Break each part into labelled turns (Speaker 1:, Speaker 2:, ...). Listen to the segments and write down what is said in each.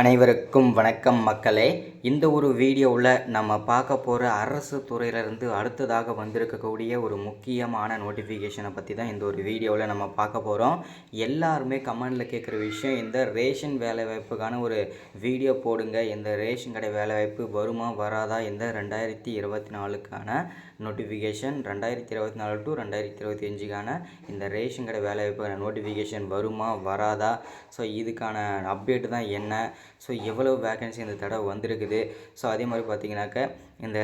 Speaker 1: அனைவருக்கும் வணக்கம் மக்களே. இந்த ஒரு வீடியோவில் நம்ம பார்க்க போகிற அரசு துறையிலிருந்து அடுத்ததாக வந்திருக்கக்கூடிய ஒரு முக்கியமான நோட்டிஃபிகேஷனை பற்றி தான் இந்த ஒரு வீடியோவில் நம்ம பார்க்க போகிறோம் எல்லாருமே கமெண்டில் கேட்குற விஷயம் இந்த ரேஷன் வேலைவாய்ப்புக்கான ஒரு வீடியோ போடுங்க இந்த ரேஷன் கடை வேலைவாய்ப்பு வருமா வராதா இந்த ரெண்டாயிரத்தி இருபத்தி நாலுக்கான நோட்டிஃபிகேஷன் ரெண்டாயிரத்தி இருபத்தி நாலு டு ரெண்டாயிரத்தி இருபத்தி அஞ்சுக்கான இந்த ரேஷன் கடை வேலைவாய்ப்புக்கான நோட்டிஃபிகேஷன் வருமா வராதா? ஸோ இதுக்கான அப்டேட் தான் என்ன? ஸோ எவ்வளோ வேகன்சி இந்த தடவை வந்திருக்குது? ஸோ அதே மாதிரி பார்த்தீங்கன்னாக்க இந்த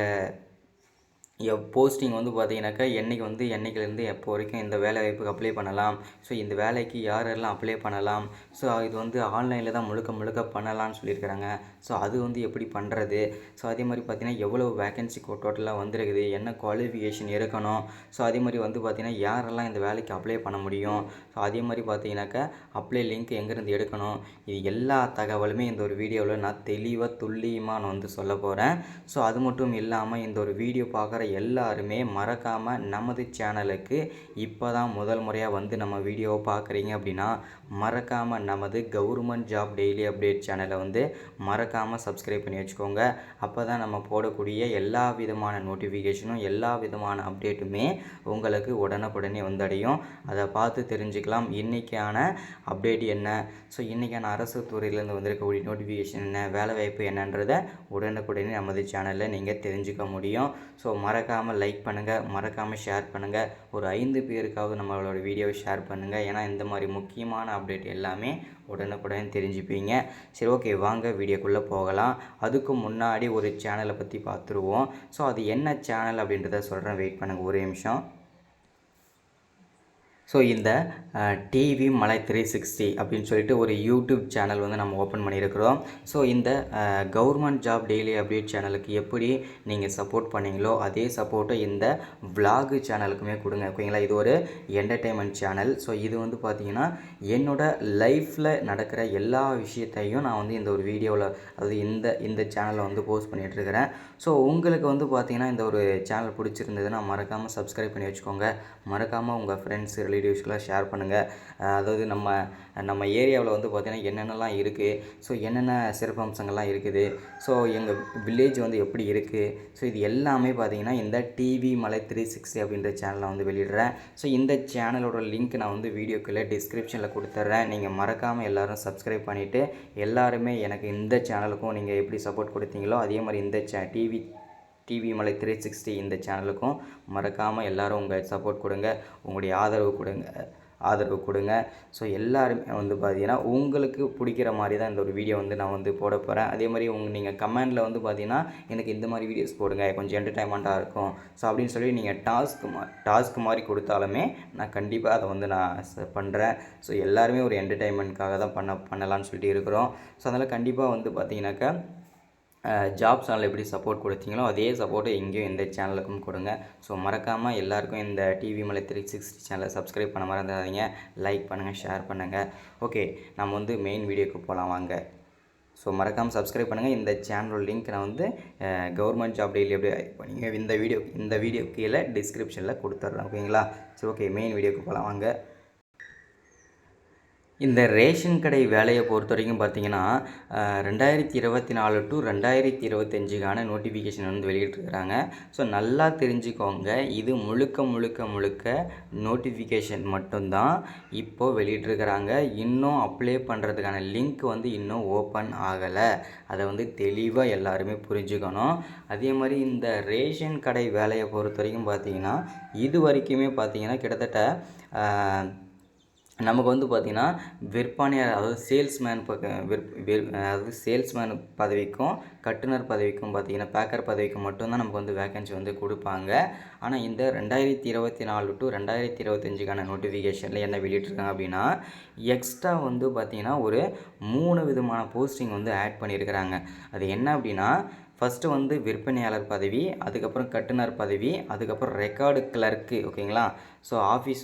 Speaker 1: போஸ்டிங் வந்து பார்த்தீங்கன்னாக்கா என்றைக்கு வந்து என்றைக்கிலேருந்து எப்போ வரைக்கும் இந்த வேலை வாய்ப்புக்கு அப்ளை பண்ணலாம். ஸோ இந்த வேலைக்கு யாரெல்லாம் அப்ளை பண்ணலாம்? ஸோ இது வந்து ஆன்லைனில் தான் முழுக்க முழுக்க பண்ணலாம்னு சொல்லியிருக்கிறாங்க. ஸோ அது வந்து எப்படி பண்ணுறது ஸோ அதே மாதிரி பார்த்தீங்கன்னா எவ்வளோ வேகன்சி டோட்டலாக வந்திருக்குது? என்ன குவாலிஃபிகேஷன் இருக்கணும்? ஸோ அதே மாதிரி வந்து பார்த்திங்கன்னா யாரெல்லாம் இந்த வேலைக்கு அப்ளை பண்ண முடியும்? ஸோ அதே மாதிரி பார்த்தீங்கன்னாக்கா அப்ளை லிங்க் எங்கேருந்து எடுக்கணும்? இது எல்லா தகவலுமே இந்த ஒரு வீடியோவில் நான் தெளிவாக துல்லியமாக நான் வந்து சொல்ல போகிறேன் ஸோ அது மட்டும் இல்லாமல் இந்த ஒரு வீடியோ பார்க்குற எல்லாருமே மறக்காமல் நமது சேனலுக்கு இப்போ தான் முதல் முறையாக வந்து நம்ம வீடியோவை பார்க்குறீங்க அப்படின்னா மறக்காமல் நமது கவர்மெண்ட் ஜாப் டெய்லி அப்டேட் சேனலை வந்து மறக்காமல் சப்ஸ்கிரைப் பண்ணி வச்சுக்கோங்க. அப்போ தான் நம்ம போடக்கூடிய எல்லா விதமான நோட்டிஃபிகேஷனும் எல்லா விதமான அப்டேட்டுமே உங்களுக்கு உடனுக்குடனே வந்தடையும். அதை பார்த்து தெரிஞ்சுக்கலாம். இன்றைக்கான அப்டேட் என்ன? ஸோ இன்றைக்கான அரசு துறையிலேருந்து வந்திருக்கக்கூடிய நோட்டிஃபிகேஷன் என்ன? வேலைவாய்ப்பு என்னன்றதை உடனுக்குடனே நமது சேனலில் நீங்கள் தெரிஞ்சுக்க முடியும். ஸோ மறக்காமல் லைக் பண்ணுங்கள் மறக்காமல் ஷேர் பண்ணுங்கள் ஒரு ஐந்து பேருக்காவது நம்மளோட வீடியோவை ஷேர் பண்ணுங்கள் ஏன்னா இந்த மாதிரி முக்கியமான அப்டேட் எல்லாமே உடனுக்குடனே தெரிஞ்சுப்பீங்க. சரி ஓகே வாங்க வீடியோக்குள்ளே போகலாம். அதுக்கு முன்னாடி ஒரு சேனலை பற்றி பார்த்துருவோம் ஸோ அது என்ன சேனல் அப்படின்றத சொல்கிறேன் வெயிட் பண்ணுங்கள் ஒரு நிமிஷம். ஸோ இந்த டிவி மலை த்ரீ சிக்ஸ்டி அப்படின்னு சொல்லிட்டு ஒரு யூடியூப் சேனல் வந்து நம்ம ஓப்பன் பண்ணியிருக்கிறோம். ஸோ இந்த கவர்மெண்ட் ஜாப் டெய்லி அப்டேட் சேனலுக்கு எப்படி நீங்கள் சப்போர்ட் பண்ணீங்களோ அதே சப்போர்ட்டை இந்த விலாகு சேனலுக்குமே கொடுங்க. ஓகேங்களா இது ஒரு என்டர்டெயின்மெண்ட் சேனல் ஸோ இது வந்து பார்த்திங்கன்னா என்னோட லைஃப்பில் நடக்கிற எல்லா விஷயத்தையும் நான் வந்து இந்த ஒரு வீடியோவில் அதாவது இந்த இந்த சேனலில் வந்து போஸ்ட் பண்ணிகிட்ருக்கிறேன் ஸோ உங்களுக்கு வந்து பார்த்திங்கன்னா இந்த ஒரு சேனல் பிடிச்சிருந்ததுன்னா மறக்காமல் சப்ஸ்கிரைப் பண்ணி வச்சுக்கோங்க. மறக்காமல் உங்கள் ஃப்ரெண்ட்ஸ் ரிலேட்டிவ்ஸ்க்கெலாம் ஷேர் பண்ணுங்கள் அதாவது நம்ம நம்ம ஏரியாவில் வந்து பார்த்திங்கன்னா என்னென்னலாம் இருக்குது ஸோ என்னென்ன சிறப்பம்சங்கள்லாம் இருக்குது? ஸோ எங்கள் வில்லேஜ் வந்து எப்படி இருக்குது ஸோ இது எல்லாமே பார்த்தீங்கன்னா இந்த டிவி மலை த்ரீ சிக்ஸ்டி அப்படின்ற சேனலில் வந்து வெளியிடுறேன். ஸோ இந்த சேனலோட லிங்க் நான் வந்து வீடியோக்குள்ளே டிஸ்கிரிப்ஷனில் கொடுத்துட்றேன். நீங்கள் மறக்காமல் எல்லோரும் சப்ஸ்கிரைப் பண்ணிவிட்டு எல்லாருமே எனக்கு இந்த சேனலுக்கும் நீங்கள் எப்படி சப்போர்ட் கொடுத்தீங்களோ அதே மாதிரி இந்த சே டிவி டிவி மலை த்ரீ சிக்ஸ்டி இந்த சேனலுக்கும் மறக்காமல் எல்லோரும் உங்கள் சப்போர்ட் கொடுங்க உங்களுடைய ஆதரவு கொடுங்க ஆதரவு கொடுங்க. ஸோ எல்லாருமே வந்து பார்த்தீங்கன்னா உங்களுக்கு பிடிக்கிற மாதிரி தான் இந்த ஒரு வீடியோ வந்து நான் வந்து போட போகிறேன் அதே மாதிரி உங்கள் நீங்கள் கமெண்டில் வந்து பார்த்தீங்கன்னா எனக்கு இந்த மாதிரி வீடியோஸ் போடுங்க. கொஞ்சம் என்டர்டைன்மெண்ட்டாக இருக்கும். ஸோ அப்படின்னு சொல்லி நீங்கள் டாஸ்க் மா டாஸ்க் மாதிரி கொடுத்தாலுமே நான் கண்டிப்பாக அதை வந்து நான் பண்ணுறேன் ஸோ எல்லாருமே ஒரு என்டர்டைன்மெண்ட்காக தான் பண்ண பண்ணலான்னு சொல்லிட்டு இருக்கிறோம். ஸோ அதனால் கண்டிப்பாக வந்து பார்த்தீங்கன்னாக்கா ஜாப் சேனல் எப்படி சப்போர்ட் கொடுத்தீங்களோ அதே சப்போர்ட்டை எங்கேயும் இந்த சேனலுக்கும் கொடுங்க. ஸோ மறக்காமல் எல்லாருக்கும் இந்த டிவி மலை த்ரீ சிக்ஸ்டி சேனலை சப்ஸ்கிரைப் பண்ண மறந்துடாதீங்க. லைக் பண்ணுங்கள் ஷேர் பண்ணுங்கள் ஓகே நம்ம வந்து மெயின் வீடியோக்கு போகலாம் வாங்க. ஸோ மறக்காமல் சப்ஸ்கிரைப் பண்ணுங்கள் இந்த சேனலோட லிங்க் நான் வந்து கவர்மெண்ட் ஜாப் டெய்லி எப்படி நீங்கள் இந்த வீடியோ இந்த வீடியோ கீழே டிஸ்கிரிப்ஷனில் கொடுத்துட்றேன். ஓகேங்களா சரி ஓகே மெயின் வீடியோக்கு போகலாம் வாங்க. இந்த ரேஷன் கடை வேலையை பொறுத்த வரைக்கும் பார்த்தீங்கன்னா ரெண்டாயிரத்தி இருபத்தி நாலு டு ரெண்டாயிரத்தி இருபத்தஞ்சுக்கான நோட்டிஃபிகேஷன் வந்து வெளியிட்டிருக்கிறாங்க. ஸோ நல்லா தெரிஞ்சுக்கோங்க. இது முழுக்க முழுக்க முழுக்க நோட்டிஃபிகேஷன் மட்டும்தான் இப்போது வெளியிட்டிருக்கிறாங்க. இன்னும் அப்ளை பண்ணுறதுக்கான லிங்க் வந்து இன்னும் ஓப்பன் ஆகலை. அதை வந்து தெளிவாக எல்லாருமே புரிஞ்சுக்கணும். அதே மாதிரி இந்த ரேஷன் கடை வேலையை பொறுத்த வரைக்கும் பார்த்தீங்கன்னா இது வரைக்குமே பார்த்தீங்கன்னா கிட்டத்தட்ட நமக்கு வந்து பார்த்திங்கன்னா விற்பனையாளர் அதாவது சேல்ஸ்மேன் விற் அதாவது சேல்ஸ்மேன் பதவிக்கும் கட்டுனர் பதவிக்கும் பார்த்திங்கன்னா பேக்கர் பதவிக்கும் மட்டும்தான் நமக்கு வந்து வேக்கன்சி வந்து கொடுப்பாங்க. ஆனால் இந்த ரெண்டாயிரத்தி இருபத்தி நாலு டு ரெண்டாயிரத்தி இருபத்தஞ்சுக்கான நோட்டிஃபிகேஷனில் என்ன வெளியிட்ருக்காங்க அப்படின்னா எக்ஸ்ட்ரா வந்து பார்த்திங்கன்னா ஒரு மூணு விதமான போஸ்டிங் வந்து ஆட் பண்ணியிருக்கிறாங்க. அது என்ன அப்படின்னா ஃபஸ்ட்டு வந்து விற்பனையாளர் பதவி அதுக்கப்புறம் கட்டுனர் பதவி அதுக்கப்புறம் ரெக்கார்டு கிளர்க்கு ஓகேங்களா? ஸோ ஆஃபீஸ்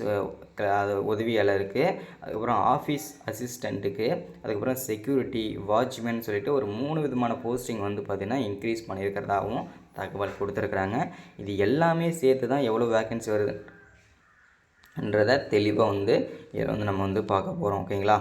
Speaker 1: உதவியாளருக்கு அதுக்கப்புறம் ஆஃபீஸ் அசிஸ்டண்ட்டுக்கு அதுக்கப்புறம் செக்யூரிட்டி வாட்ச்மேன் சொல்லிட்டு ஒரு மூணு விதமான போஸ்டிங் வந்து பார்த்திங்கன்னா இன்க்ரீஸ் பண்ணியிருக்கிறதாகவும் தகவல் கொடுத்துருக்குறாங்க. இது எல்லாமே சேர்த்து தான் எவ்வளோ வேக்கன்சி வருதுன்றதை தெளிவாக வந்து இதில் வந்து நம்ம வந்து பார்க்க போகிறோம் ஓகேங்களா?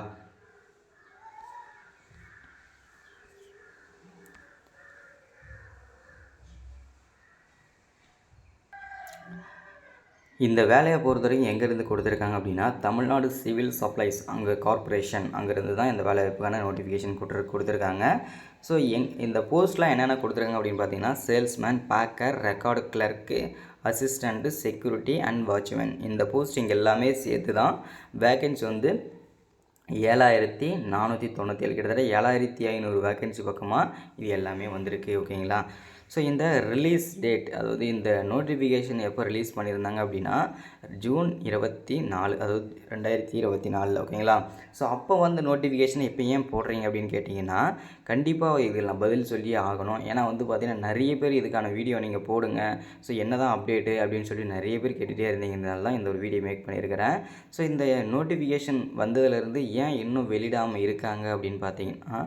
Speaker 1: இந்த வேலையை பொறுத்த வரைக்கும் எங்கேருந்து கொடுத்துருக்காங்க அப்படின்னா தமிழ்நாடு சிவில் சப்ளைஸ் அங்கே கார்ப்பரேஷன் அங்கேருந்து தான் இந்த வேலை வாய்ப்புக்கான நோட்டிஃபிகேஷன் கொடுத்து கொடுத்துருக்காங்க. ஸோ எங் இந்த போஸ்ட்லாம் என்னென்ன கொடுத்துருக்காங்க அப்படின்னு பார்த்தீங்கன்னா salesman packer record clerk assistant security and watchman இந்த போஸ்டிங் எல்லாமே சேர்த்து தான் வேக்கன்சி வந்து ஏழாயிரத்தி நானூற்றி தொண்ணூற்றி ஏழு கிட்டத்தட்ட ஏழாயிரத்தி ஐநூறு வேக்கன்சி பக்கமாக இது எல்லாமே வந்திருக்கு ஓகேங்களா ஸோ இந்த ரிலீஸ் டேட் அதாவது இந்த நோட்டிஃபிகேஷன் எப்போ ரிலீஸ் பண்ணியிருந்தாங்க அப்படின்னா ஜூன் இருபத்தி நாலு அதாவது ரெண்டாயிரத்தி இருபத்தி நாலில் ஓகேங்களா? ஸோ அப்போ வந்து நோட்டிஃபிகேஷன் இப்போ ஏன் போடுறீங்க அப்படின்னு கேட்டிங்கன்னா கண்டிப்பாக இதில் நான் பதில் சொல்லியே ஆகணும். ஏன்னா வந்து பார்த்திங்கன்னா நிறைய பேர் இதுக்கான வீடியோ நீங்கள் போடுங்க. ஸோ என்ன தான் அப்டேட்டு அப்படின்னு சொல்லி நிறைய பேர் கேட்டுகிட்டே இருந்தீங்கனால தான் இந்த ஒரு வீடியோ மேக் பண்ணியிருக்கிறேன். ஸோ இந்த நோட்டிஃபிகேஷன் வந்ததுலேருந்து ஏன் இன்னும் வெளியிடாமல் இருக்காங்க அப்படின்னு பார்த்தீங்கன்னா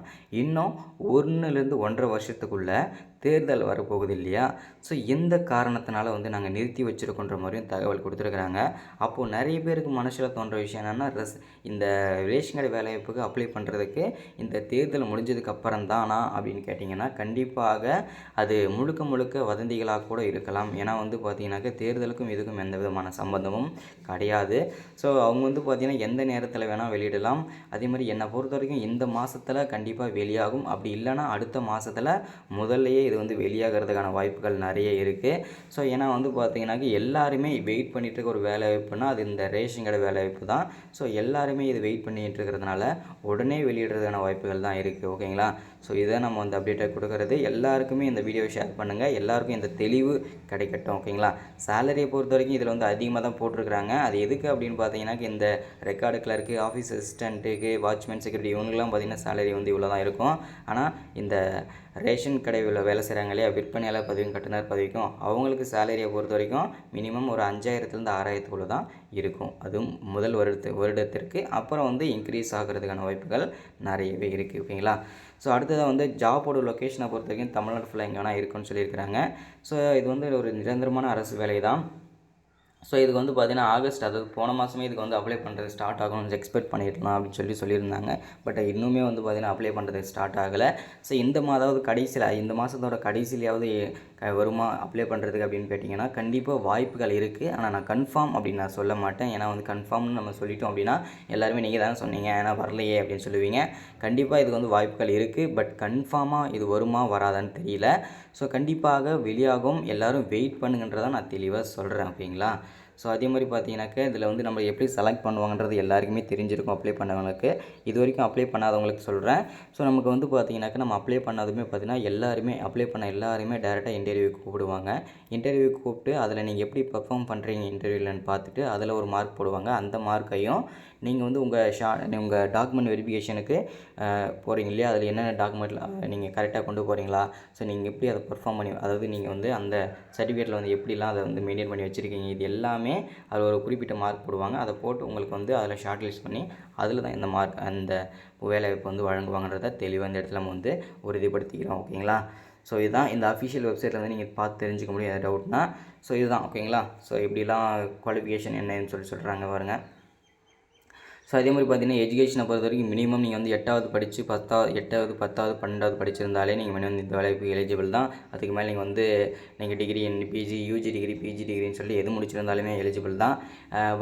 Speaker 1: இன்னும் ஒன்றுலேருந்து ஒன்றரை வருஷத்துக்குள்ளே தேர்தல் வரப்போகுது இல்லையா? ஸோ எந்த காரணத்தினால வந்து நாங்கள் நிறுத்தி வச்சுருக்கோன்ற மாதிரியும் தகவல் கொடுத்துருக்குறாங்க. அப்போது நிறைய பேருக்கு மனசில் தோன்ற விஷயம் என்னென்னா ரெஸ் இந்த ரேஷன் கடை வேலைவாய்ப்புக்கு அப்ளை பண்ணுறதுக்கு இந்த தேர்தல் முடிஞ்சதுக்கு அப்புறம் தானா அப்படின்னு கேட்டிங்கன்னா கண்டிப்பாக அது முழுக்க முழுக்க வதந்திகளாக கூட இருக்கலாம். ஏன்னா வந்து பார்த்தீங்கன்னாக்க தேர்தலுக்கும் இதுக்கும் எந்த விதமான சம்பந்தமும் கிடையாது. ஸோ அவங்க வந்து பார்த்திங்கன்னா எந்த நேரத்தில் வேணால் வெளியிடலாம். அதே மாதிரி என்னை பொறுத்த வரைக்கும் இந்த மாதத்தில் கண்டிப்பாக வெளியாகும். அப்படி இல்லைன்னா அடுத்த மாதத்தில் முதல்லையே இது வந்து வெளியாகிறதுக்கான வாய்ப்புகள் நிறைய இருக்குது ஸோ ஏன்னா வந்து பார்த்தீங்கன்னாக்க எல்லாருமே வெயிட் பண்ணிகிட்டு இருக்க ஒரு வேலை வாய்ப்புனா அது இந்த ரேஷன் கடை வேலை வாய்ப்பு தான். ஸோ எல்லாருமே இது வெயிட் பண்ணிட்டு இருக்கிறதுனால உடனே வெளியிடுறதுக்கான வாய்ப்புகள் தான் இருக்குது ஓகேங்களா? ஸோ இதை நம்ம வந்து அப்டேட்டை கொடுக்கறது எல்லாருக்குமே இந்த வீடியோவை ஷேர் பண்ணுங்கள் எல்லாருக்கும் இந்த தெளிவு கிடைக்கட்டும் ஓகேங்களா சேலரியை பொறுத்த வரைக்கும் இதில் வந்து அதிகமாக தான் போட்டிருக்கிறாங்க. அது எதுக்கு அப்படின்னு பார்த்தீங்கன்னா இந்த ரெக்கார்டு கிளர்க்கு ஆஃபீஸ் அசிஸ்டண்ட்டுக்கு வாட்ச்மேன் செக்யூரிட்டி இவங்களுக்குலாம் பார்த்தீங்கன்னா சேலரி வந்து இவ்வளோ தான் இருக்கும். ஆனால் இந்த ரேஷன் கடையில் வேலை செய்கிறாங்க இல்லையா? விற்பனையாளர் பதவியும் கட்டுனர் பதவிக்கும் அவங்களுக்கு சேலரியை பொறுத்த வரைக்கும் மினிமம் ஒரு அஞ்சாயிரத்துலேருந்து ஆறாயிரத்துக்குள்ளே தான் இருக்கும். அதுவும் முதல் வருடத்து வருடத்திற்கு அப்புறம் வந்து இன்க்ரீஸ் ஆகிறதுக்கான வாய்ப்புகள் நிறையவே இருக்குது ஓகேங்களா ஸோ அடுத்ததாக வந்து ஜாபோட லொக்கேஷனை பொறுத்த வரைக்கும் தமிழ்நாடு ஃபுல்லாக எங்கே வேணால் இருக்குன்னு சொல்லியிருக்கிறாங்க. ஸோ இது வந்து ஒரு நிரந்தரமான அரசு வேலை தான் ஸோ இதுக்கு வந்து பார்த்திங்கன்னா ஆகஸ்ட் அதாவது போன மாதமே இதுக்கு வந்து அப்ளை பண்ணுறது ஸ்டார்ட் ஆகணும்னு எக்ஸ்பெக்ட் பண்ணிடலாம் அப்படின்னு சொல்லி சொல்லியிருந்தாங்க. பட் இன்னுமே வந்து பார்த்திங்கன்னா அப்ளை பண்ணுறது ஸ்டார்ட் ஆகலை. ஸோ இந்த மாதாவது கடைசியில் இந்த மாதத்தோட கடைசியிலையாவது வருமா அப்ளை பண்ணுறதுக்கு அப்படின்னு கேட்டிங்கன்னா கண்டிப்பாக வாய்ப்புகள் இருக்குது ஆனால் நான் கன்ஃபார்ம் அப்படின்னு நான் சொல்ல மாட்டேன். ஏன்னா வந்து கன்ஃபார்ம்னு நம்ம சொல்லிட்டோம் அப்படின்னா எல்லாருமே நீங்கள் தானே சொன்னீங்க. ஏன்னா வரலையே அப்படின்னு சொல்லுவீங்க. கண்டிப்பாக இதுக்கு வந்து வாய்ப்புகள் இருக்குது பட் கன்ஃபார்மாக இது வருமா வராதான்னு தெரியல. ஸோ கண்டிப்பாக வெளியாகும். எல்லாரும் வெயிட் பண்ணுங்கன்றதான் நான் தெளிவாக சொல்கிறேன் ஓகேங்களா? ஸோ அதே மாதிரி பார்த்தீங்கன்னாக்க இதில் வந்து நம்ம எப்படி செலக்ட் பண்ணுவாங்கன்றது எல்லாருக்குமே தெரிஞ்சிருக்கும் அப்ளை பண்ணவங்களுக்கு. இது வரைக்கும் அப்ளை பண்ணாதவங்களுக்கு சொல்கிறேன் ஸோ நமக்கு வந்து பார்த்தீங்கன்னாக்க நம்ம அப்ளை பண்ணாதுமே பார்த்தீங்கன்னா எல்லாருமே அப்ளை பண்ண எல்லாருமே டேரெக்டாக இன்டர்வியூக்கு கூப்பிடுவாங்க. இன்டர்வியூக்கு கூப்பிட்டு அதில் நீங்கள் எப்படி பெர்ஃபார்ம் பண்ணுறீங்க இன்டர்வியூலன்னு பார்த்துட்டு அதில் ஒரு மார்க் போடுவாங்க. அந்த மார்க்கையும் நீங்கள் வந்து உங்கள் ஷா உங்கள் டாக்குமெண்ட் வெரிஃபிகேஷனுக்கு போகிறீங்க இல்லையா? அதில் என்னென்ன டாக்குமெண்ட் நீங்கள் கரெக்டாக கொண்டு போகிறீங்களா ஸோ நீங்கள் எப்படி அதை பெர்ஃபார்ம் பண்ணி அதாவது நீங்கள் வந்து அந்த சர்டிஃபிகேட்டில் வந்து எப்படிலாம் அதை வந்து மெயின்டைன் பண்ணி வச்சுருக்கீங்க? இது எல்லாமே அதில் ஒரு குறிப்பிட்ட மார்க் போடுவாங்க. அதை போட்டு உங்களுக்கு வந்து அதில் ஷார்ட் லிஸ்ட் பண்ணி அதில் தான் இந்த மார்க் அந்த வேலைவாய்ப்பு வந்து வழங்குவாங்கன்றத தெளிவாக இந்த இடத்துல நம்ம வந்து உறுதிப்படுத்திக்கிறோம். ஓகேங்களா? ஸோ இதுதான் இந்த அஃபிஷியல் வெப்சைட்டில் வந்து நீங்கள் பார்த்து தெரிஞ்சுக்க முடியும் எதாவது டவுட்னா ஸோ இதுதான். ஓகேங்களா? ஸோ இப்படிலாம் குவாலிஃபிகேஷன் என்னன்னு சொல்லி சொல்கிறாங்க பாருங்கள் ஸோ அதே மாதிரி பார்த்தீங்கன்னா எஜுகேஷனை பொறுத்த வரைக்கும் மினிமம் நீங்கள் வந்து எட்டாவது படித்து பத்தாவது எட்டாவது பத்தாவது பன்னெண்டாவது படிச்சிருந்தாலே நீங்கள் மினிமம் இந்த வேலைக்கு எலிஜிபிள் தான். அதுக்கு மேலே நீங்கள் வந்து நீங்கள் degree PG UG degree PG டிகிரின்னு சொல்லி எது முடிச்சிருந்தாலுமே எலிஜிபிள் தான்.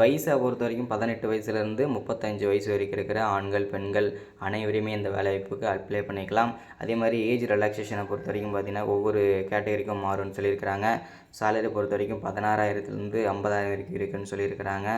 Speaker 1: வயசை பொறுத்த வரைக்கும் பதினெட்டு வயசுலேருந்து முப்பத்தஞ்சு வயசு வரைக்கும் இருக்கிற ஆண்கள் பெண்கள் அனைவருமே இந்த வேலைவாய்ப்புக்கு அப்ளை பண்ணிக்கலாம். அதே மாதிரி ஏஜ் ரிலாக்ஸேஷனை பொறுத்த வரைக்கும் பார்த்தீங்கன்னா ஒவ்வொரு கேட்டகரிக்கும் மாறும்னு சொல்லியிருக்கிறாங்க. சேலரி பொறுத்த வரைக்கும் பதினாறாயிரத்துலேருந்து ஐம்பதாயிரம் வரைக்கும் இருக்குன்னு சொல்லியிருக்கிறாங்க.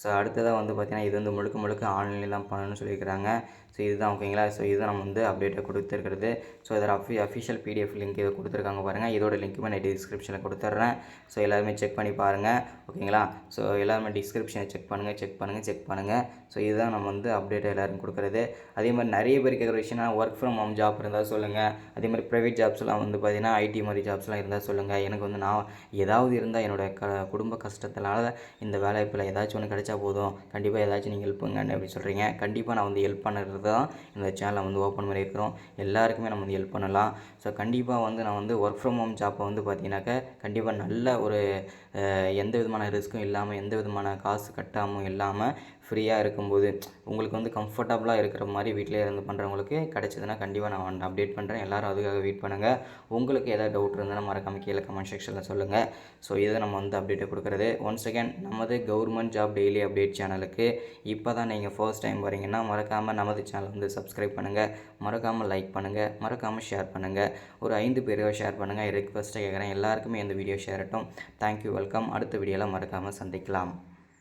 Speaker 1: ஸோ அடுத்ததாக வந்து பார்த்திங்கன்னா இது வந்து முழுக்க முழுக்க ஆன்லைனில் தான் பண்ணணும்னு சொல்லியிருக்கிறாங்க. ஸோ இதுதான் ஓகேங்களா? ஸோ இதுதான் நம்ம வந்து அப்டேட்டை கொடுத்துருக்கிறது. ஸோ இதோட அஃபி அஃபிஷியல் பிடிஎஃப் லிங்க் இதை கொடுத்துருக்காங்க பாருங்கள் இதோட லிங்க்குமே நான் டிஸ்கிரிப்ஷனில் கொடுத்துட்றேன். ஸோ எல்லாருமே செக் பண்ணி பாருங்கள் ஓகேங்களா? ஸோ எல்லாருமே டிஸ்கிரிப்ஷனை செக் பண்ணுங்கள் செக் பண்ணுங்கள் செக் பண்ணுங்கள் ஸோ இதுதான் நம்ம வந்து அப்டேட் எல்லாருக்கும் கொடுக்குறது. அதே மாதிரி நிறைய பேர் கேட்குற விஷயம்னா ஒர்க் ஃப்ரம் ஹோம் ஜாப் இருந்தால் சொல்லுங்கள் அதே மாதிரி ப்ரைவேட் ஜாப்ஸ்லாம் வந்து பார்த்திங்கன்னா ஐடி மாதிரி ஜாப்ஸ்லாம் இருந்தால் சொல்லுங்கள் எனக்கு வந்து நான் ஏதாவது இருந்தால் என்னோட க குடும்ப கஷ்டத்தினால இந்த வேலைவாய்ப்பில் ஏதாச்சும் ஒன்று கிடைச்சா போதும். கண்டிப்பாக ஏதாச்சும் நீங்கள் ஹெல்ப் பண்ணுங்க அப்படி சொல்கிறீங்க கண்டிப்பாக நான் வந்து ஹெல்ப் பண்ணுறது தான் இந்த சேனலை வந்து ஓப்பன் பண்ணியிருக்கிறோம். எல்லாருக்குமே நம்ம வந்து ஹெல்ப் பண்ணலாம். ஸோ கண்டிப்பாக வந்து நான் வந்து ஒர்க் ஃப்ரம் ஹோம் ஜாப்பை வந்து பார்த்தீங்கன்னாக்க கண்டிப்பாக நல்ல ஒரு எந்த விதமான ரிஸ்க்கும் இல்லாமல் எந்த விதமான காசு கட்டாமல் இல்லாமல் ஃப்ரீயாக இருக்கும்போது உங்களுக்கு வந்து கம்ஃபர்டபுளாக இருக்கிற மாதிரி வீட்டிலே இருந்து பண்ணுறவங்களுக்கு கிடச்சிதுன்னா கண்டிப்பாக நான் அப்டேட் பண்ணுறேன் எல்லோரும் அதுக்காக வெயிட் பண்ணுங்கள் உங்களுக்கு ஏதாவது டவுட் இருந்தால் மறக்காமல் கீழே கமெண்ட் செக்ஷனில் சொல்லுங்கள் ஸோ இதை நம்ம வந்து அப்டேட்டை கொடுக்குறது. ஒன்ஸ் செகண்ட் நமது கவர்மெண்ட் ஜாப் டெய்லி அப்டேட் சேனலுக்கு இப்போ தான் நீங்கள் ஃபர்ஸ்ட் டைம் வரீங்கன்னா மறக்காமல் நமது சேனல் வந்து சப்ஸ்கிரைப் பண்ணுங்கள் மறக்காமல் லைக் பண்ணுங்கள் மறக்காமல் ஷேர் பண்ணுங்கள் ஒரு ஐந்து பேருக்கு ஷேர் பண்ணுங்கள் ரெக்வஸ்ட்டாக கேட்குறேன். எல்லாருக்குமே இந்த வீடியோ ஷேர் ஆகட்டும் தேங்க்யூ வெல்கம் அடுத்த வீடியோவில் மறக்காமல் சந்திக்கலாம்.